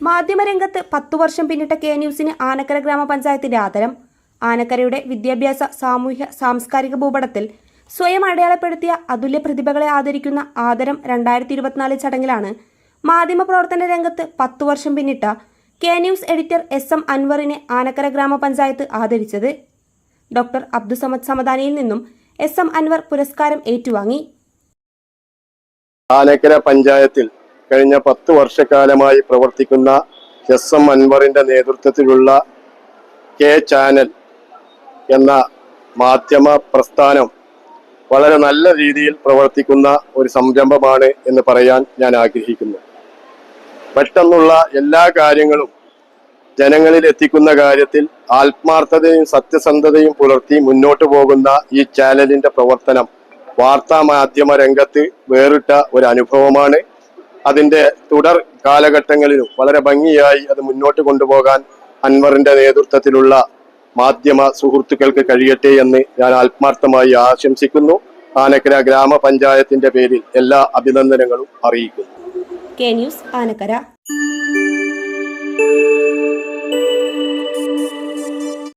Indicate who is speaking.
Speaker 1: മാധ്യമരംഗത്ത് പത്തു വർഷം പിന്നിട്ട കെ ന്യൂസിന് ആനക്കര ഗ്രാമപഞ്ചായത്തിന്റെ ആദരം. ആനക്കരയുടെ വിദ്യാഭ്യാസ സാമൂഹ്യ സാംസ്കാരിക ഭൂപടത്തിൽ സ്വയം അടയാളപ്പെടുത്തിയ അതുല്യ പ്രതിഭകളെ ആദരിക്കുന്ന ആദരം രണ്ടായിരത്തി ഇരുപത്തിനാല് ചടങ്ങിലാണ് മാധ്യമപ്രവർത്തന രംഗത്ത് പത്തു വർഷം പിന്നിട്ട K news editor S M അൻവറിനെ ആനക്കര ഗ്രാമപഞ്ചായത്ത് ആദരിച്ചത്. ഡോക്ടർ അബ്ദുസമദ് സമദാനിയിൽ നിന്നും എസ് എം അൻവർ പുരസ്കാരം ഏറ്റുവാങ്ങി.
Speaker 2: ആനക്കര പഞ്ചായത്തിൽ കഴിഞ്ഞ പത്ത് വർഷക്കാലമായി പ്രവർത്തിക്കുന്ന എസ് എം അൻവറിന്റെ നേതൃത്വത്തിലുള്ള കെ ചാനൽ എന്ന മാധ്യമ പ്രസ്ഥാനം വളരെ നല്ല രീതിയിൽ പ്രവർത്തിക്കുന്ന ഒരു സംരംഭമാണ് എന്ന് പറയാൻ ഞാൻ ആഗ്രഹിക്കുന്നു. പെട്ടെന്നുള്ള എല്ലാ കാര്യങ്ങളും ജനങ്ങളിൽ എത്തിക്കുന്ന കാര്യത്തിൽ ആത്മാർത്ഥതയും സത്യസന്ധതയും പുലർത്തി മുന്നോട്ടു പോകുന്ന ഈ ചാനലിന്റെ പ്രവർത്തനം വാർത്താ മാധ്യമ രംഗത്ത് വേറിട്ട ഒരു അനുഭവമാണ്. അതിന്റെ തുടർ കാലഘട്ടങ്ങളിലും വളരെ ഭംഗിയായി അത് മുന്നോട്ട് കൊണ്ടുപോകാൻ അൻവറിന്റെ നേതൃത്വത്തിലുള്ള മാധ്യമ സുഹൃത്തുക്കൾക്ക് കഴിയട്ടെ എന്ന് ഞാൻ ആത്മാർത്ഥമായി ആശംസിക്കുന്നു. ആനക്കര ഗ്രാമപഞ്ചായത്തിന്റെ പേരിൽ എല്ലാ അഭിനന്ദനങ്ങളും അറിയിക്കുന്നു.
Speaker 1: K news Anakkara.